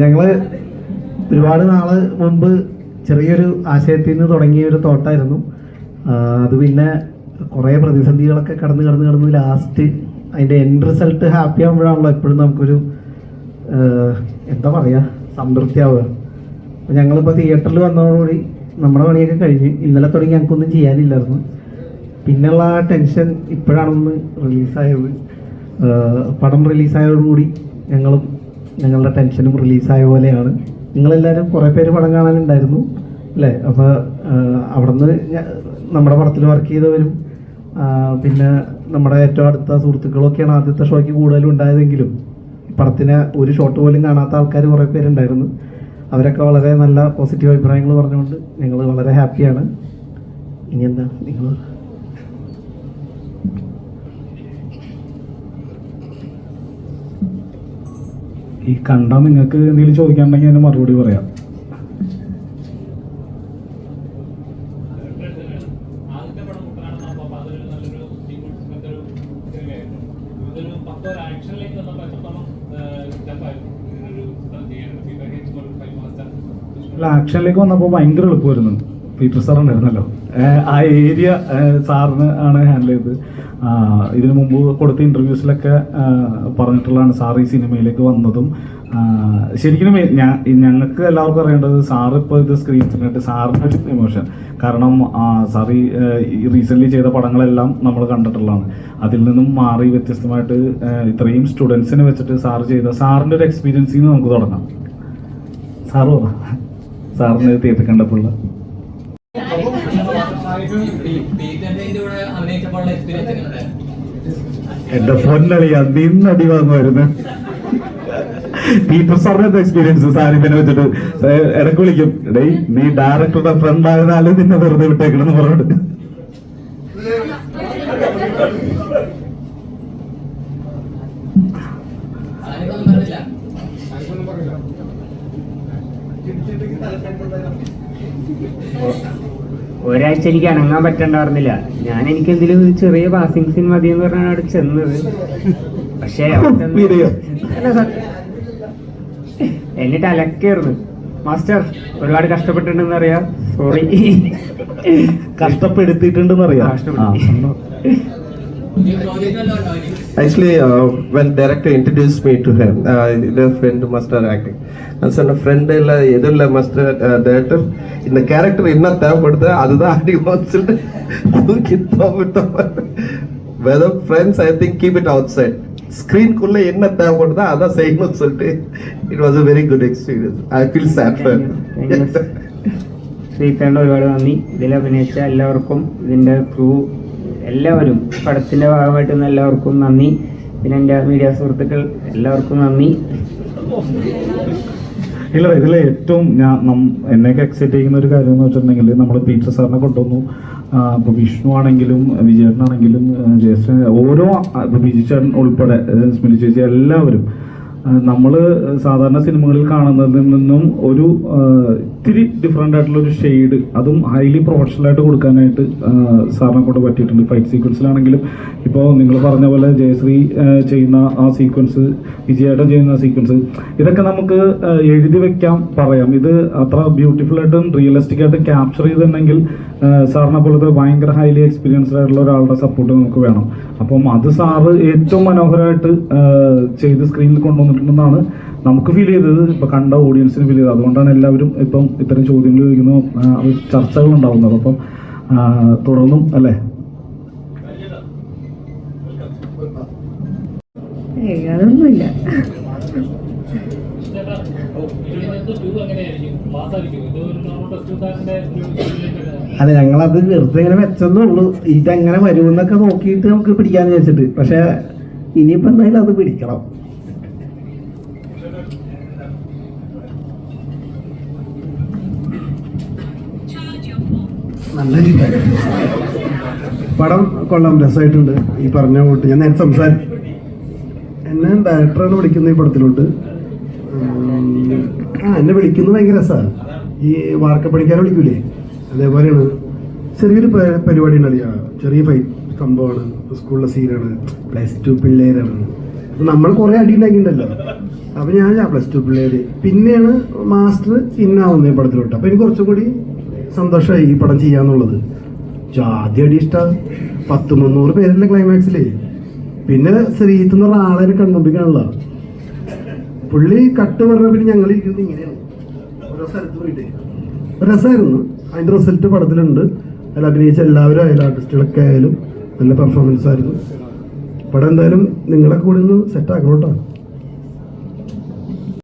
ഞങ്ങൾ ഒരുപാട് നാൾ മുമ്പ് ചെറിയൊരു ആശയത്തിൽ നിന്ന് തുടങ്ങിയ ഒരു തോട്ടായിരുന്നു അത് പിന്നെ കുറേ പ്രതിസന്ധികളൊക്കെ കടന്ന് കടന്ന് കടന്ന് ലാസ്റ്റ് അതിന്റെ എൻഡ് റിസൾട്ട് ഹാപ്പി ആകുമ്പോഴാണല്ലോ എപ്പോഴും നമുക്കൊരു എന്താ പറയാ സംതൃപ്തി ആവുക. അപ്പോൾ ഞങ്ങളിപ്പോൾ തിയേറ്ററിൽ വന്നതോടുകൂടി നമ്മുടെ പണിയൊക്കെ കഴിഞ്ഞ് ഇന്നലെ തുടങ്ങി ഞങ്ങൾക്കൊന്നും ചെയ്യാനില്ലായിരുന്നു. പിന്നെയുള്ള ആ ടെൻഷൻ ഇപ്പോഴാണൊന്ന് റിലീസായത് പടം റിലീസായതോടുകൂടി ഞങ്ങളും ഞങ്ങളുടെ ടെൻഷനും റിലീസായ പോലെയാണ്. നിങ്ങളെല്ലാവരും കുറേ പേര് പടം കാണാനുണ്ടായിരുന്നു അല്ലേ? അപ്പോൾ അവിടുന്ന് നമ്മുടെ പടത്തിൽ വർക്ക് ചെയ്തവരും പിന്നെ നമ്മുടെ ഏറ്റവും അടുത്ത സുഹൃത്തുക്കളൊക്കെയാണ് ആദ്യത്തെ ഷോയ്ക്ക് കൂടുതലും ഉണ്ടായതെങ്കിലും പടത്തിന് ഒരു ഷോട്ട് പോലും കാണാത്ത ആൾക്കാർ കുറേ പേരുണ്ടായിരുന്നു. അവരൊക്കെ വളരെ നല്ല പോസിറ്റീവ് അഭിപ്രായങ്ങൾ പറഞ്ഞുകൊണ്ട് ഞങ്ങൾ വളരെ ഹാപ്പിയാണ് ഇനി എന്താ നിങ്ങൾ ഈ കണ്ടാൽ നിങ്ങൾക്ക് എന്തെങ്കിലും ചോദിക്കാനുണ്ടെങ്കിൽ അതിന് മറുപടി പറയാം. അല്ല ആക്ഷനിലേക്ക് വന്നപ്പോൾ ഭയങ്കര എളുപ്പമായിരുന്നു. പീറ്റർ സാർ ഉണ്ടായിരുന്നല്ലോ. ആ ഏരിയ സാറിന് ആണ് ഹാൻഡിൽ ചെയ്തത്. ഇതിന് മുമ്പ് കൊടുത്ത ഇന്റർവ്യൂസിലൊക്കെ പറഞ്ഞിട്ടുള്ളതാണ് സാർ ഈ സിനിമയിലേക്ക് വന്നതും. ശരിക്കും ഞാൻ ഞങ്ങൾക്ക് എല്ലാവർക്കും അറിയേണ്ടത് സാർ ഇപ്പോൾ ഇത് സ്ക്രീൻ കണ്ടിട്ട് സാറിന്റെ ഒരു ഇമോഷൻ കാരണം സാർ ഈ റീസെന്റ്ലി ചെയ്ത പടങ്ങളെല്ലാം നമ്മൾ കണ്ടിട്ടുള്ളതാണ്. അതിൽ നിന്നും മാറി വ്യത്യസ്തമായിട്ട് ഇത്രയും സ്റ്റുഡൻസിനെ വെച്ചിട്ട് സാർ ചെയ്ത സാറിന്റെ ഒരു എക്സ്പീരിയൻസിൽ നിന്ന് നമുക്ക് തുടങ്ങാം. സാറ് സാറിന് തിയേറ്റർ കണ്ടപ്പോൾ പീറ്ററിന്റെ കൂടെ അഭിനയിച്ചപ്പോഴുള്ള എക്സ്പീരിയൻസ് എങ്ങനെയുണ്ടായിരുന്നു എന്റെ പൊന്നളി നിന്ന് അടി വാങ്ങുമായിരുന്നു പീറ്റർ സാറിന്റെ എക്സ്പീരിയൻസ് സാരിപ്പിനെ വെച്ചിട്ട് ഇടയ്ക്ക് ഇടയ്ക്ക് വിളിക്കും. ഡേയ് നീ ഡയറക്ടറുടെ ഫ്രണ്ട് ആയതാലും നിന്നെ വെറുതെ വിട്ടേക്കണെന്ന് പറഞ്ഞിട്ട്. Thank പറഞ്ഞില്ല. ഒരാഴ്ച എനിക്ക് അനങ്ങാൻ പറ്റണ്ടായിരുന്നില്ല. ഞാൻ എനിക്ക് എന്തെങ്കിലും ചെറിയ പാസിംഗ് സീൻ മതി എന്ന് പറഞ്ഞാണ് അവിടെ ചെന്നത്. പക്ഷേ. എന്നിട്ട് അലക്കായിരുന്നു മാസ്റ്റർ ഒരുപാട് കഷ്ടപ്പെട്ടിട്ടുണ്ടെന്ന് അറിയാം. സോറി കഷ്ടപ്പെടുത്തിയിട്ടുണ്ടെന്ന് അറിയാം. Actually, uh, when director introduced me to him, uh, the friend master acting. நான் சொன்ன ஃப்ரெண்ட் இல்ல எதுவும் இல்ல மாஸ்டர் டேரக்டர் இந்த கேரக்டர் என்ன தேவைப்படுது அதுதான் அடிக்கணும்னு சொல்லிட்டு தூக்கி போட்டோம் whether friends I think keep it outside ஸ்க்ரீன்குள்ள என்ன தேவைப்படுதோ அதான் செய்யணும்னு சொல்லிட்டு it was a very good experience I feel sad for ശ്രീധരൻ്റെ ഒരുപാട് നന്ദി ഇതിൽ അഭിനയിച്ച എല്ലാവർക്കും ഇതിൻ്റെ ക്രൂ എല്ലാവരും പടത്തിന്റെ ഭാഗമായിട്ട് എല്ലാവർക്കും നന്ദി. പിന്നെ എന്റെ മീഡിയ സുഹൃത്തുക്കൾ എല്ലാവർക്കും നന്ദി. ഇല്ല ഇതിൽ ഏറ്റവും ഞാൻ എന്നെയൊക്കെ എക്സൈറ്റ് ചെയ്യുന്ന ഒരു കാര്യം എന്ന് വെച്ചിട്ടുണ്ടെങ്കിൽ നമ്മൾ പീറ്റർ സാറിനെ കൊണ്ടുവന്നു. ഇപ്പോൾ വിഷ്ണു ആണെങ്കിലും വിജയേട്ടനാണെങ്കിലും ജയശ്രീ ഓരോ ബിജു ചേട്ടൻ ഉൾപ്പെടെ സ്മിതി ചേച്ചി എല്ലാവരും നമ്മൾ സാധാരണ സിനിമകളിൽ കാണുന്നതിൽ നിന്നും ഒരു ഇത്തിരി ഡിഫറെന്റ് ആയിട്ടുള്ള ഒരു ഷെയ്ഡ് അതും ഹൈലി പ്രൊഫഷണൽ ആയിട്ട് കൊടുക്കാനായിട്ട് സാറിനെ കൊണ്ട് പറ്റിയിട്ടുണ്ട്. ഫൈറ്റ് സീക്വൻസിലാണെങ്കിലും ഇപ്പോൾ നിങ്ങൾ പറഞ്ഞ പോലെ ജയശ്രീ ചെയ്യുന്ന ആ സീക്വൻസ് വിജയേട്ടൻ ചെയ്യുന്ന സീക്വൻസ് ഇതൊക്കെ നമുക്ക് എഴുതി വെക്കാം പറയാം. ഇത് അത്ര ബ്യൂട്ടിഫുൾ ആയിട്ടും റിയലിസ്റ്റിക് ആയിട്ടും ക്യാപ്ചർ ചെയ്തിട്ടുണ്ടെങ്കിൽ സാറിനെ പോലത്തെ ഭയങ്കര ഹൈലി എക്സ്പീരിയൻസ്ഡ് ആയിട്ടുള്ള ഒരാളുടെ സപ്പോർട്ട് നമുക്ക് വേണം. അപ്പം അത് സാറ് ഏറ്റവും മനോഹരമായിട്ട് ചെയ്ത് സ്ക്രീനിൽ കൊണ്ടുവന്നിട്ടുണ്ടെന്നാണ് നമുക്ക് ഫീൽ ചെയ്തത്. ഇപ്പം കണ്ട ഓഡിയൻസിന് ഫീൽ ചെയ്തത്. അതുകൊണ്ടാണ് എല്ലാവരും ഇപ്പം ഇത്തരം ചോദ്യങ്ങൾ ചോദിക്കുന്നു. ചർച്ചകൾ ഉണ്ടാവുന്നത്. അപ്പം തുടർന്നും അല്ലേ? ഏയ് അതൊന്നുമില്ല ടു ഒരു. അല്ല ഞങ്ങളത് വെറുതെ ഇങ്ങനെ വെച്ചെന്നേ ഉള്ളൂ ഇതെങ്ങനെ വരുമെന്നൊക്കെ നോക്കിയിട്ട് നമുക്ക് പിടിക്കാന്ന് വെച്ചിട്ട് പക്ഷെ ഇനിയിപ്പോ എന്തായാലും അത് പിടിക്കണം. നല്ല പടം കൊള്ളാം. രസമായിട്ടുണ്ട്. ഈ പറഞ്ഞ കൂട്ട്. ഞാൻ നേരത്തെ സംസാരിച്ചു എന്നെ ഡയറക്ടറാണ് വിളിക്കുന്നത് ഈ പടത്തിലോട്ട്. ആ എന്നെ വിളിക്കുന്നത് ഭയങ്കര രസമാണ് ഈ വാർക്ക പഠിക്കാൻ വിളിക്കൂലേ? അതേപോലെയാണ്. ചെറിയൊരു പരിപാടി ഉണ്ടല്ലോ ചെറിയ ഫൈറ്റ് സംഭവമാണ്. സ്കൂളിലെ സീനാണ്. പ്ലസ് ടു പിള്ളേരാണ്. അപ്പൊ നമ്മൾ കുറേ അടി ഉണ്ടാക്കിയിട്ടുണ്ടല്ലോ. അപ്പൊ ഞാൻ പ്ലസ് ടു പിള്ളേര്. പിന്നെയാണ് മാസ്റ്റർ ഇന്നാവുന്നത് ഈ പടത്തിലോട്ട്. അപ്പൊ എനിക്ക് കുറച്ചും കൂടി സന്തോഷമായി ഈ പടം ചെയ്യാന്നുള്ളത്. ആദ്യം അടി ഇഷ്ട. പത്ത് മുന്നൂറ് പേരല്ലേ ക്ലൈമാക്സിലേ പിന്നെ ശ്രീത്ത് എന്ന് പറഞ്ഞ ആളെ പുള്ളി കട്ട് പറഞ്ഞ പിന്നെ ഞങ്ങൾ ഇരിക്കുന്നത് ഇങ്ങനെയാണ് രസമായിരുന്നു അതിന്റെ റിസൾട്ട് പടത്തിലുണ്ട്. അതിൽ അഭിനയിച്ച എല്ലാവരും ആയാലും ആർട്ടിസ്റ്റുകളൊക്കെ ആയാലും നല്ല പെർഫോമൻസ് ആയിരുന്നു. പടം എന്തായാലും നിങ്ങളെ കൂടെ ഒന്ന് സെറ്റ് ആക്കണം കേട്ടോ